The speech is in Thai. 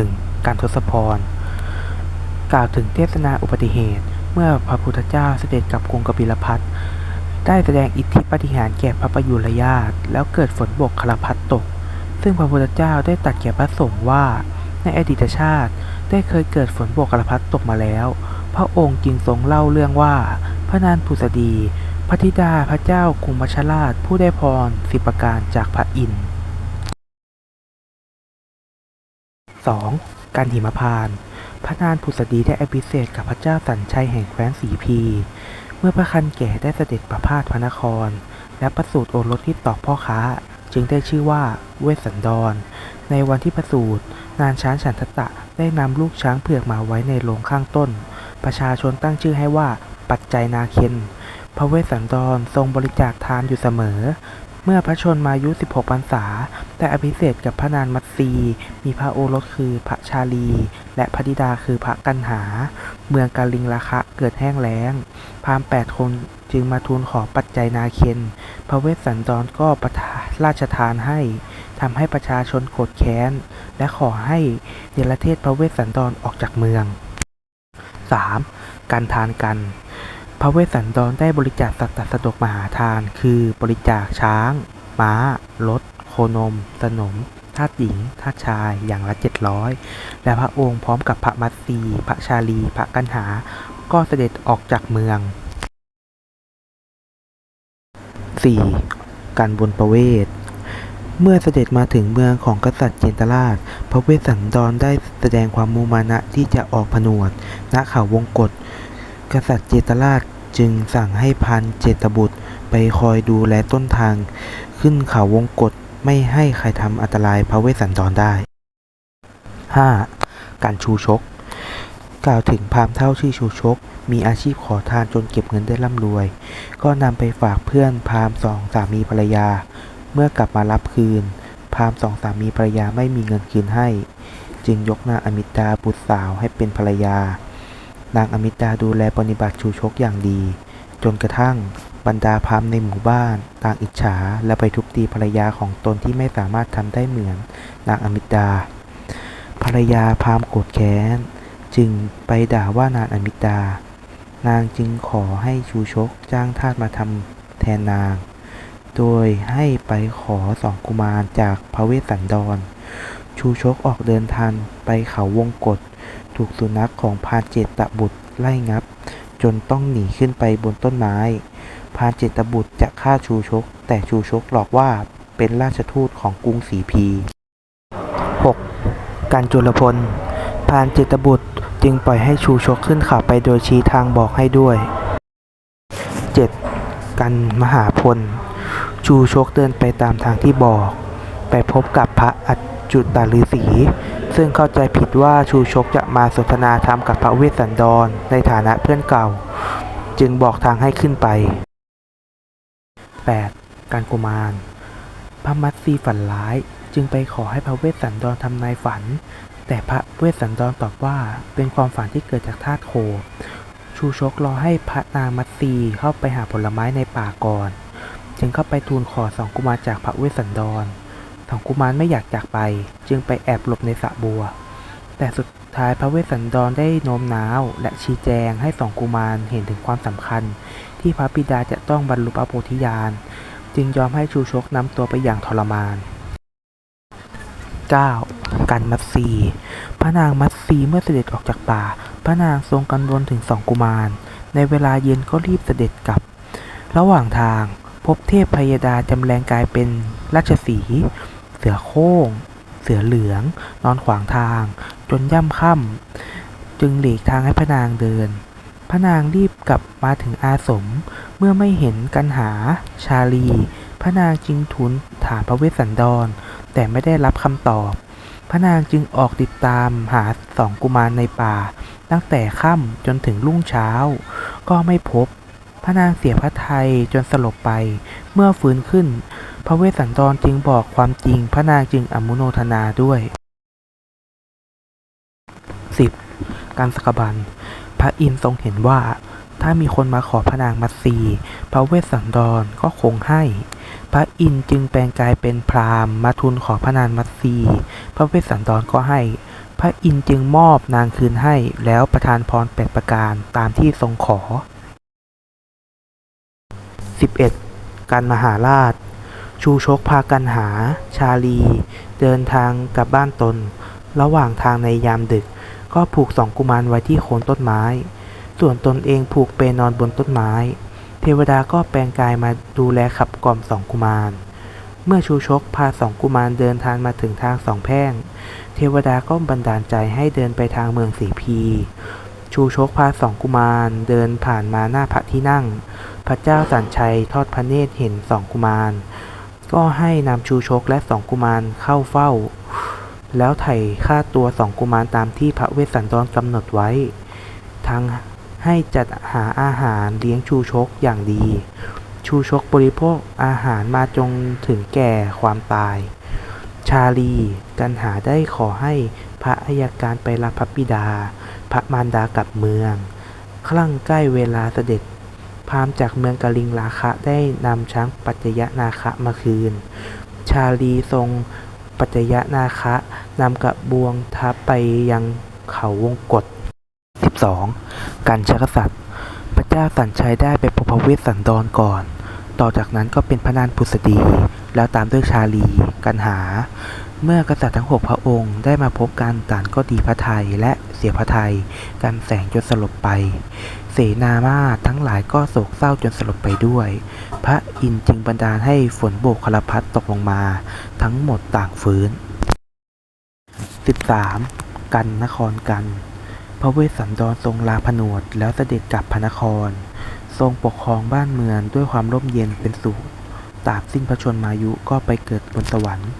1. การทศพร กล่าวถึงเทศนาอุบัติเหตุ เมื่อพระพุทธเจ้าเสด็จกับกรุงกบิลพัทได้แสดงอิทธิปฏิหารแก่พระประยุรญาตแล้วเกิดฝนบกคลพัดตก ซึ่งพระพุทธเจ้าได้ตัดแก่พระสงฆ์ว่า ในอดีตชาติได้เคยเกิดฝนบกคลพัดตกมาแล้ว พระองค์จึงทรงเล่าเรื่องว่า พระนางผุสดี พระธิดาพระเจ้ากรุงมัชราชผู้ได้พรสิบประการจากพระอินทร์ 2. การหิมพานต์พระนางผุสดีได้อภิเษกกับพระเจ้าสัญชัยแห่งแคว้นสีพี เมื่อพระคันแก่ได้เสด็จประพาสพระนคร และประสูติโอรสที่ตอกพ่อค้า จึงได้ชื่อว่าเวสสันดร ในวันที่ประสูตินานช้างฉันทตะได้นำลูกช้างเผือกมาไว้ในโรงข้างต้น ประชาชนตั้งชื่อให้ว่าปัจจัยนาเคนพระเวสสันดรทรงบริจาคทานอยู่เสมอ เมื่อพระชนมายุ 16พรรษาได้อภิเษกกับพระนางมัตสีมีพระโอรสคือพระชาลี และพระธิดาคือพระกันหา เมืองกาลิงราคะเกิดแห้งแล้ง พราหมณ์แปดคนจึงมาทูลขอปัจจัยนาเคนพระเวสสันดรก็ประทานราชทานให้ทำให้ประชาชนโกรธแค้น และขอให้เนรเทศพระเวสสันดรออกจากเมือง 3. การทานกัน พระเวสสันดรได้บริจาคสัตตสดกมหาทาน คือบริจาคช้าง ม้า รถ โคนม สนมทาสหญิงทาสชายอย่างละเจ็ดร้อยและพระองค์พร้อมกับพระมัตสีพระชาลี พระกันหา ก็เสด็จออกจากเมือง 4. การบนประเวทเมื่อเสด็จมาถึงเมืองของกษัตริย์เจนตราช พระเวสสันดรได้แสดงความมุมานะที่จะออกผนวดณเขาวงกฏกษัตริย์เจตราช จึงสั่งให้พันเจตบุตรไปคอยดูแลต้นทาง ขึ้นเขาวงกฏไม่ให้ใครทำอันตรายพระเวสสันดรได้ 5. การชูชก กล่าวถึงพราหมณ์เท่าชื่อชูชก มีอาชีพขอทานจนเก็บเงินได้ร่ำรวย ก็นำไปฝากเพื่อนพราหมณ์สองสามีภรรยา เมื่อกลับมารับคืน พราหมณ์สองสามีภรรยาไม่มีเงินคืนให้ จึงยกนางอมิตาบุตรสาวให้เป็นภรรยา นางอมิตาดูแลปฏิบัติชูชกอย่างดี จนกระทั่งบรรดาพราหมณ์ในหมู่บ้าน ต่างอิจฉาและไปทุบตีภรรยาของตนที่ไม่สามารถทำได้เหมือนนางอมิตา ภรรยาพราหมณ์โกรธแค้น จึงไปด่าว่านางอมิตา นางจึงขอให้ชูชกจ้างทาสมาทำแทนนาง โดยให้ไปขอสองกุมารจากพระเวสสันดร ชูชกออกเดินทางไปเขาวงกฏ ถูกสุนัขของพานเจตบุตรไล่งับ จนต้องหนีขึ้นไปบนต้นไม้ พานเจตบุตรจะฆ่าชูชก แต่ชูชกหลอกว่าเป็นราชทูตของกรุงศรีพี 6. การจุลพล พานเจตบุตรจึงปล่อยให้ชูชกขึ้นเขาไปโดยชี้ทางบอกให้ด้วย 7. การมหาพล ชูชกเดินไปตามทางที่บอก ไปพบกับพระอัจจุตฤาษี ซึ่งเข้าใจผิดว่าชูชกจะมาสนทนาธรรมกับพระเวสสันดรในฐานะเพื่อนเก่า จึงบอกทางให้ขึ้นไป 8. การกุมาร พระมัตสีฝันร้ายจึงไปขอให้พระเวสสันดรทำนายฝัน แต่พระเวสสันดรตอบว่าเป็นความฝันที่เกิดจากธาตุโค ชูชกรอให้พระนางมัตสีเข้าไปหาผลไม้ในป่าก่อน จึงเข้าไปทูลขอสองกุมารจากพระเวสสันดร สองกุมารไม่อยากจากไป จึงไปแอบหลบในสระบัว แต่สุดท้ายพระเวสสันดรได้โน้มน้าว และชี้แจงให้สองกุมารเห็นถึงความสำคัญ ที่พระบิดาจะต้องบรรลุพระโพธิญาณ จึงยอมให้ชูชกนำตัวไปอย่างทรมาน 9. การมัตสีพระนางมัตสีเมื่อเสด็จออกจากป่า พระนางทรงกังวลถึงสองกุมาร ในเวลาเย็นก็รีบเสด็จกลับ ระหว่างทางพบเทพพยดาจำแรงกายเป็นราชสี เสือโคร่ง เสือเหลือง นอนขวางทาง จนย่ำค่ำจึงหลีกทางให้พระนางเดิน พระนางรีบกลับมาถึงอาสม เมื่อไม่เห็นกันหาชาลี พระนางจึงทูลถามพระเวสสันดร แต่ไม่ได้รับคำตอบ พระนางจึงออกติดตามหาสองกุมารในป่า ตั้งแต่ค่ำจนถึงรุ่งเช้า ก็ไม่พบพระนางเสียพระทัยจนสลบไป เมื่อฟื้นขึ้น พระเวสสันดรจึงบอกความจริงพระนางจึงอนุโมทนาด้วย 10. การสกบัน พระอินทร์ทรงเห็นว่า ถ้ามีคนมาขอพระนางมัตสีพระเวสสันดรก็คงให้ พระอินทร์จึงแปลงกายเป็นพราหมณ์มาทูลขอพระนางมัตสีพระเวสสันดรก็ให้ พระอินทร์จึงมอบนางคืนให้แล้วประทานพรแปดประการตามที่ทรงขอ 11. กันมหาราช ชูชกพากันหา ชาลี เดินทางกลับบ้านตน ระหว่างทางในยามดึก ก็ผูกสองกุมารไว้ที่โคนต้นไม้ ส่วนตนเองผูกเปนอนบนต้นไม้ เทวดาก็แปลงกายมาดูแลขับกล่อมสองกุมาร เมื่อชูชกพาสองกุมารเดินทางมาถึงทางสองแพร่ง เทวดาก็บันดาลใจให้เดินไปทางเมืองสีพีชูชกพาสองกุมารเดินผ่านมาหน้าพระที่นั่ง พระเจ้าสันชัยทอดพระเนตรเห็นสองกุมาร ก็ให้นำชูชกและสองกุมารเข้าเฝ้า แล้วไถ่ค่าตัวสองกุมารตามที่พระเวสสันดรกำหนดไว้ ทั้งให้จัดหาอาหารเลี้ยงชูชกอย่างดี ชูชกบริโภคอาหารมาจงถึงแก่ความตาย ชาลีกันหาได้ขอให้พระอัยการไปรับพระบิดา พระมารดากลับเมืองครั้งใกล้เวลาเสด็จ พราหมณ์จากเมืองกลิงลาคะได้นำช้างปัจจยนาคะมาคืน ชาลีทรงปัจจยนาคะนำกระบวงทัพไปยังเขาวงกฏ 12. กันชกษัตริย์ พระเจ้าสันชัยได้ไปพบพระเวสสันดรก่อน ต่อจากนั้นก็เป็นพระนางผุสดี แล้วตามด้วยชาลี กันหา เมื่อกษัตริย์ทั้งหกพระองค์ได้มาพบกันต่างก็ดีพระทัยและเสียพระทัยกันแสงจนสลบไป เสนามาทั้งหลายก็โศกเศร้าจนสลบไปด้วย พระอินทร์จึงบันดาลให้ฝนโบกคลพัดตกลงมา ทั้งหมดต่างฟื้น 13. กันนครกัน พระเวสสันดรทรงลาผนวดแล้วเสด็จกลับพระนคร ทรงปกครองบ้านเมืองด้วยความร่มเย็นเป็นสุขตราบสิ้นพระชนมายุก็ไปเกิดบนสวรรค์